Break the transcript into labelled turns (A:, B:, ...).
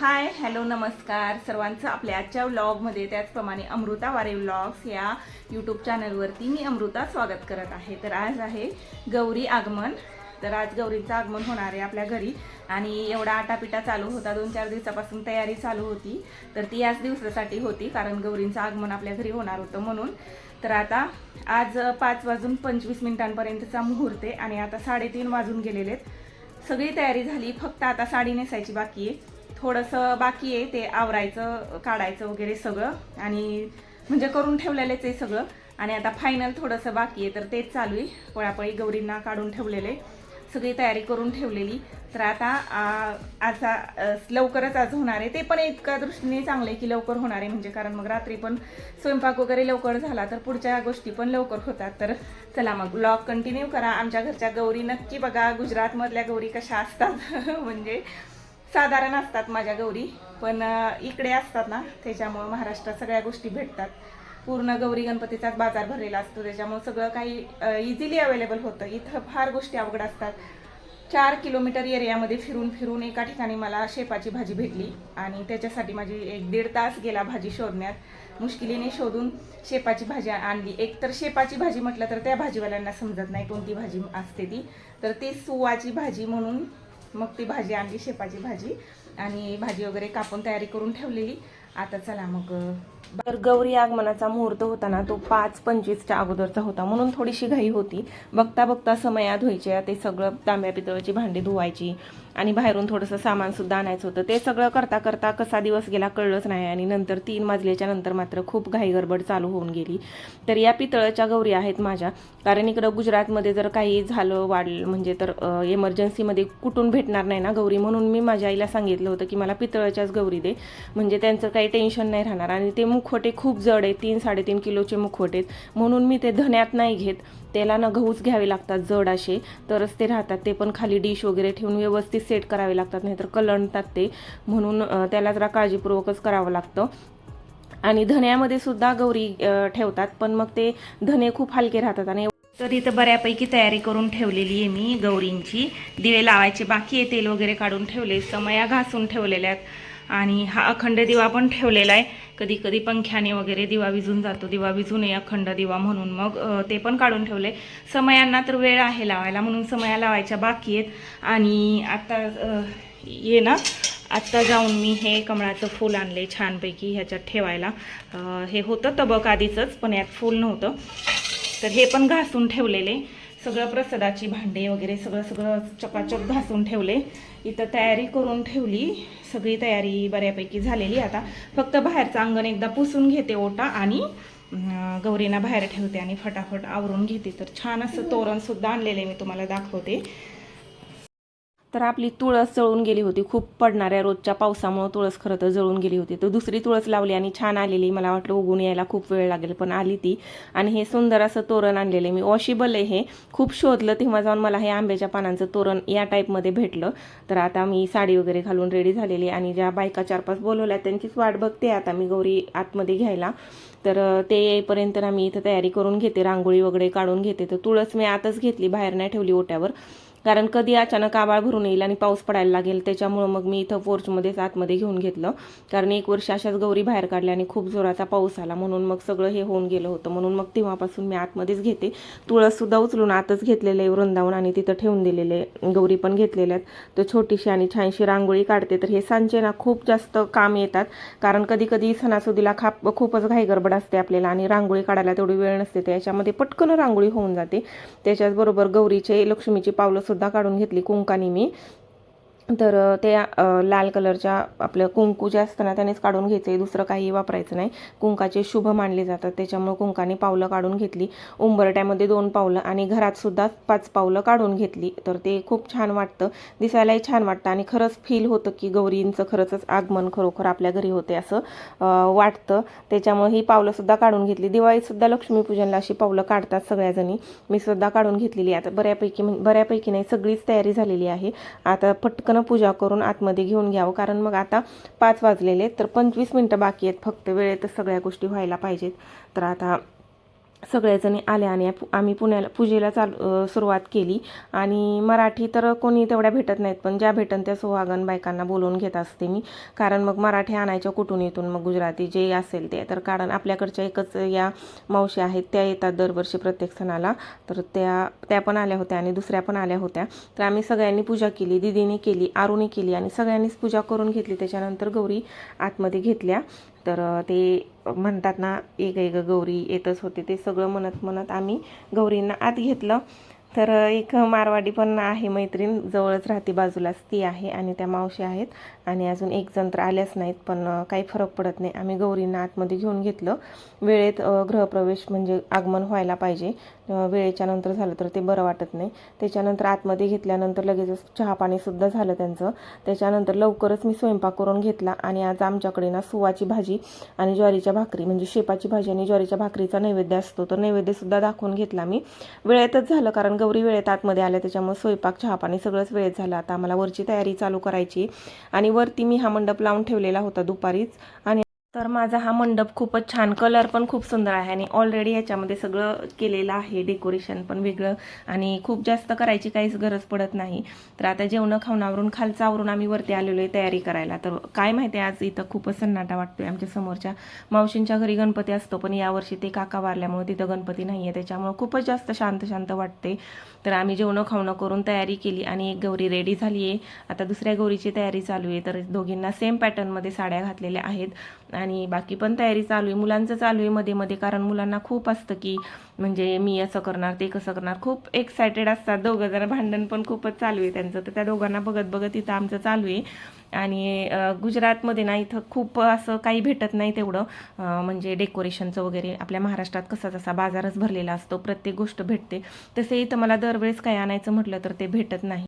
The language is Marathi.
A: हाय हॅलो नमस्कार. सर्वांचं आपल्या आजच्या व्लॉगमध्ये त्याचप्रमाणे अमृता वारे व्लॉग्स या यूट्यूब चॅनलवरती मी अमृता स्वागत करत आहे. तर आज आहे गौरी आगमन. तर आज गौरींचं आगमन होणार आहे आपल्या घरी आणि एवढा आटापिटा चालू होता. दोन चार दिवसापासून तयारी चालू होती. तर ती याच दिवसासाठी होती कारण गौरींचं आगमन आपल्या घरी होणार होतं म्हणून. तर आता आज पाच वाजून पंचवीस मिनिटांपर्यंतचा मुहूर्त आहे आणि आता साडेतीन वाजून गेलेले आहेत. सगळी तयारी झाली. फक्त आता साडी नेसायची बाकी आहे. थोडंसं बाकी आहे ते आवरायचं काढायचं वगैरे सगळं. आणि म्हणजे करून ठेवलेलेच आहे सगळं. आणि आता फायनल थोडंसं बाकी आहे तर तेच चालू आहे. पळापळी गौरींना काढून ठेवलेले. सगळी तयारी करून ठेवलेली. तर आता आता आज लवकरच आज होणार आहे. ते पण इतका दृष्टीने चांगलं आहे की लवकर होणार आहे. म्हणजे कारण मग रात्री पण स्वयंपाक वगैरे लवकर झाला तर पुढच्या गोष्टी पण लवकर होतात. तर चला मग ब्लॉग कंटिन्यू करा. आमच्या घरच्या गौरी नक्की बघा. गुजरातमधल्या गौरी कशा असतात. म्हणजे साधारण असतात माझ्या गौरी पण इकडे असतात ना त्याच्यामुळं महाराष्ट्रात सगळ्या गोष्टी भेटतात. पूर्ण गौरी गणपतीचाच बाजार भरलेला असतो त्याच्यामुळं सगळं काही इझिली अवेलेबल होतं. इथं फार गोष्टी अवघड असतात. चार किलोमीटर एरियामध्ये फिरून फिरून एका ठिकाणी मला शेपाची भाजी भेटली आणि त्याच्यासाठी माझी एक दीड तास गेला भाजी शोधण्यात. मुश्किलीने शोधून शेपाची भाजी आणली. एक तर शेपाची भाजी म्हटलं तर त्या भाजीवाल्यांना समजत नाही कोणती भाजी असते ती. तर ती सुवाची भाजी म्हणून मग ती भाजी आणली शेपाची भाजी. आणि भाजी वगैरे कापून तयारी करून ठेवलेली. आता चला मग तर गौरी आगमनाचा मुहूर्त होता ना तो पाच पंचवीसच्या अगोदरचा होता. म्हणून थोडीशी घाई होती. बघता बघता समया धुवायच्या ते सगळं तांब्या पितळाची भांडी धुवायची आणि बाहेरून थोडंसं सामानसुद्धा आणायचं होतं. ते सगळं करता करता कसा दिवस गेला कळलंच नाही आणि नंतर तीन वाजल्याच्या नंतर मात्र खूप घाई गडबड चालू होऊन गेली. तर या पितळच्या गौरी आहेत माझ्या. कारण इकडं गुजरातमध्ये जर काही झालं वाढलं म्हणजे तर इमर्जन्सीमध्ये कुठून भेटणार नाही ना गौरी. म्हणून मी माझ्या आईला सांगितलं होतं की मला पितळाच्याच गौरी दे. म्हणजे त्यांचं काही टेन्शन नाही राहणार. आणि ते मुखवटे खूप जड आहेत तीन साडेतीन किलोचे मुखवटे आहेत. म्हणून मी ते धन्यात नाही घेत. त्याला ना गहूच घ्यावे लागतात जड असे. तरच ते राहतात. ते पण खाली डिश वगैरे ठेवून व्यवस्थित सेट करावे लागतात नाहीतर कलंडतात ते. म्हणून त्याला जरा काळजीपूर्वकच करावं लागतं. आणि धन्यामध्ये सुद्धा गौरी ठेवतात. पण मग ते धने खूप हलके राहतात. आणि तर इथं बऱ्यापैकी तयारी करून ठेवलेली आहे मी गौरींची. दिवे लावायचे बाकी आहे तेल वगैरे काढून ठेवले. समया घासून ठेवलेल्या आहेत. आणि हा अखंड दिवा पण ठेवलेला आहे. कधी कधी पंख्याने वगैरे दिवा विजून जातो दिवा विजू नये अखंड दिवा म्हणून. मग ते पण काढून ठेवले. समयांना तर वेळ आहे लावायला म्हणून समया लावायच्या बाकी आहेत. आणि आत्ता ये ना आत्ता जाऊन मी हे कमळाचं फूल आणले छानपैकी ह्याच्यात ठेवायला. हे होतं तबक आधीचंच पण यात फूल नव्हतं. तर हे पण घासून ठेवलेले. सगळं प्रसादाची भांडे वगैरे सगळं सगळं चकाचक घासून ठेवले. इथं तयारी करून ठेवली. सगळी तयारी बऱ्यापैकी झालेली आता. फक्त बाहेरचं अंगण एकदा पुसून घेते ओटा आणि गौरीना गौरींना बाहेर ठेवते आणि फटाफट आवरून घेते. तर छान असं तोरणसुद्धा आणलेलं आहे मी तुम्हाला दाखवते. तर आपली तुळस जळून गेली होती. खूप पडणाऱ्या रोजच्या पावसामुळं तुळस खरं तर जळून गेली होती. तर दुसरी तुळस लावली आणि छान आलेली. मला वाटलं उगून यायला खूप वेळ लागेल पण आली ती. आणि हे सुंदर असं तोरण आणलेलं आहे. मी वॉशिबल आहे हे खूप शोधलं तेव्हा जाऊन मला हे आंब्याच्या पानांचं तोरण या टाईपमध्ये भेटलं. तर आता मी साडी वगैरे घालून रेडी झालेली आणि ज्या बायका चार पाच बोलवल्या त्यांचीच वाट बघते आता मी गौरी आतमध्ये घ्यायला. तर ते येईपर्यंत ना मी इथं तयारी करून घेते. रांगोळी वगैरे काढून घेते. तर तुळस मी आतच घेतली बाहेर नाही ठेवली ओट्यावर. कारण कधी अचानक आबाळ भरून येईल आणि पाऊस पडायला लागेल त्याच्यामुळं मग मी इथं पोर्चमध्येच आतमध्ये घेऊन घेतलं. कारण एक वर्ष अशाच गौरी बाहेर काढल्या आणि खूप जोराचा पाऊस आला. म्हणून मग सगळं हे होऊन गेलं होतं. म्हणून मग तेव्हापासून मी आतमध्येच घेते. तुळससुद्धा उचलून आतच घेतलेलं आहे वृंदावन आणि तिथं ठेवून दिलेले गौरी पण घेतलेल्या आहेत. तर छोटीशी आणि छानशी रांगोळी काढते. तर हे सांचे ना खूप जास्त काम येतात. कारण कधी कधी सणासुदीला खाप खूपच घाईगडबड असते आपल्याला आणि रांगोळी काढायला तेवढी वेळ नसते. त्याच्यामध्ये पटकन रांगोळी होऊन जाते. त्याच्याचबरोबर गौरीचे लक्ष्मीची पावलं सुद्धा काढून घेतली कुंकानी मी. तर ते लाल कलरच्या आपलं कुंकू जे असतं ना त्यानेच काढून घ्यायचं आहे दुसरं काही वापरायचं नाही. कुंकाचे शुभ मानले जातात. त्याच्यामुळे कुंकाने पावलं काढून घेतली. उंबरट्यामध्ये दोन पावलं आणि घरातसुद्धा पाच पावलं काढून घेतली. तर ते खूप छान वाटतं. दिसायलाही छान वाटतं आणि खरंच फील होतं की गौरींचं खरंच आगमन खरोखर आपल्या घरी होते असं वाटतं. त्याच्यामुळे ही पावलंसुद्धा काढून घेतली. दिवाळीतसुद्धा लक्ष्मीपूजनला अशी पावलं काढतात सगळ्याजणी. मी सुद्धा काढून घेतलेली आहे. आता बऱ्यापैकी बऱ्यापैकी नाही सगळीच तयारी झालेली आहे. आता पटकन पूजा करून आतमध्ये घेऊन घ्यावं. कारण मग आता पाच वाजलेले तर पंचवीस मिनटं बाकी आहेत. फक्त वेळेतच सगळ्या गोष्टी व्हायला पाहिजेत. तर आता
B: सगळेजणी आले आणि पु- आम्ही पुण्याला पूजेला चालू सुरुवात केली. आणि मराठी तर कोणी तेवढ्या भेटत नाहीत पण ज्या भेटन त्या सुहागन बायकांना बोलवून घेत असते मी. कारण मग मराठी आणायच्या कुठून इथून मग गुजराती जे असेल ते. तर कारण आपल्याकडच्या एकच या मावशी आहेत त्या येतात दरवर्षी प्रत्येक सणाला. तर त्या त्या पण आल्या होत्या आणि दुसऱ्या पण आल्या होत्या. तर आम्ही सगळ्यांनी पूजा केली दिदीने केली आरुने केली आणि सगळ्यांनीच पूजा करून घेतली. त्याच्यानंतर गौरी आतमध्ये घेतल्या. तर ते म्हणतात ना एक एक गौरी येतच होते. ते सगळं म्हणत म्हणत आम्ही गौरींना आत घेतलं. तर एक मारवाडी पण आहे मैत्रीण. जवळच राहते बाजूलाच. ती आहे आणि त्या मावशी आहेत. आणि अजून एक जण तर आल्याच नाहीत पण काही फरक पडत नाही. आम्ही गौरींना आतमध्ये घेऊन घेतलं. वेळेत गृहप्रवेश म्हणजे आगमन व्हायला पाहिजे. वेळेच्या नंतर झालं तर ते बरं वाटत नाही. त्याच्यानंतर आतमध्ये घेतल्यानंतर लगेचच चहापाणीसुद्धा झालं त्यांचं. त्याच्यानंतर लवकरच मी स्वयंपाक करून घेतला आणि आज आमच्याकडे ना सुवाची भाजी आणि ज्वारीच्या भाकरी म्हणजे शेपाची भाजी आणि ज्वारीच्या भाकरीचा नैवेद्य असतो. तर नैवेद्यसुद्धा दाखवून घेतला मी. वेळेतच झालं कारण गौरी वेळेत आतमध्ये आल्या त्याच्यामुळे स्वयंपाक चहा पाणी सगळंच वेळेत झालं. आता आम्हाला वरची तयारी चालू करायची आणि वरती मी हा मंडप लावून ठेवलेला होता दुपारीच. आणि तर माझा हा मंडप खूपच छान कलर पण खूप सुंदर आहे आणि ऑलरेडी याच्यामध्ये सगळं केलेलं आहे डेकोरेशन पण वेगळं आणि खूप जास्त करायची काहीच गरज पडत नाही. तर आता जेवणं खावणावरून खालचं आवरून आम्ही वरती आलेलो आहे तयारी करायला. तर काय माहिती आहे, आज इथं खूपच सन्नाटा वाटतोय आमच्या समोरच्या मावशींच्या घरी गणपती असतो पण यावर्षी ते काका वारल्यामुळे तिथं गणपती नाही आहे त्याच्यामुळे खूपच जास्त शांत शांत वाटते तर आम्ही जेवणं खावणं करून तयारी केली आणि एक गौरी रेडी झाली आहे आता दुसऱ्या गौरीची तयारी चालू आहे तर दोघींना सेम पॅटर्नमध्ये साड्या घातलेल्या आहेत. आणि बाकी पण तयारी चालू आहे. मुलांचं चालू आहे मध्ये मध्ये कारण मुलांना खूप असतं की म्हणजे मी असं करणार ते कसं करणार. खूप एक्सायटेड असतात दोघं जण. भांडण पण खूपच चालू आहे त्यांचं. तर त्या दोघांना बघत बघत इथं आमचं चालू आहे. आणि गुजरातमध्ये ना इथं खूप असं काही भेटत नाही तेवढं. म्हणजे डेकोरेशनचं वगैरे. आपल्या महाराष्ट्रात कसा जसा बाजारच भरलेला असतो प्रत्येक गोष्ट भेटते. तसे इथं मला दरवेळेस काही आणायचं म्हटलं तर ते भेटत नाही.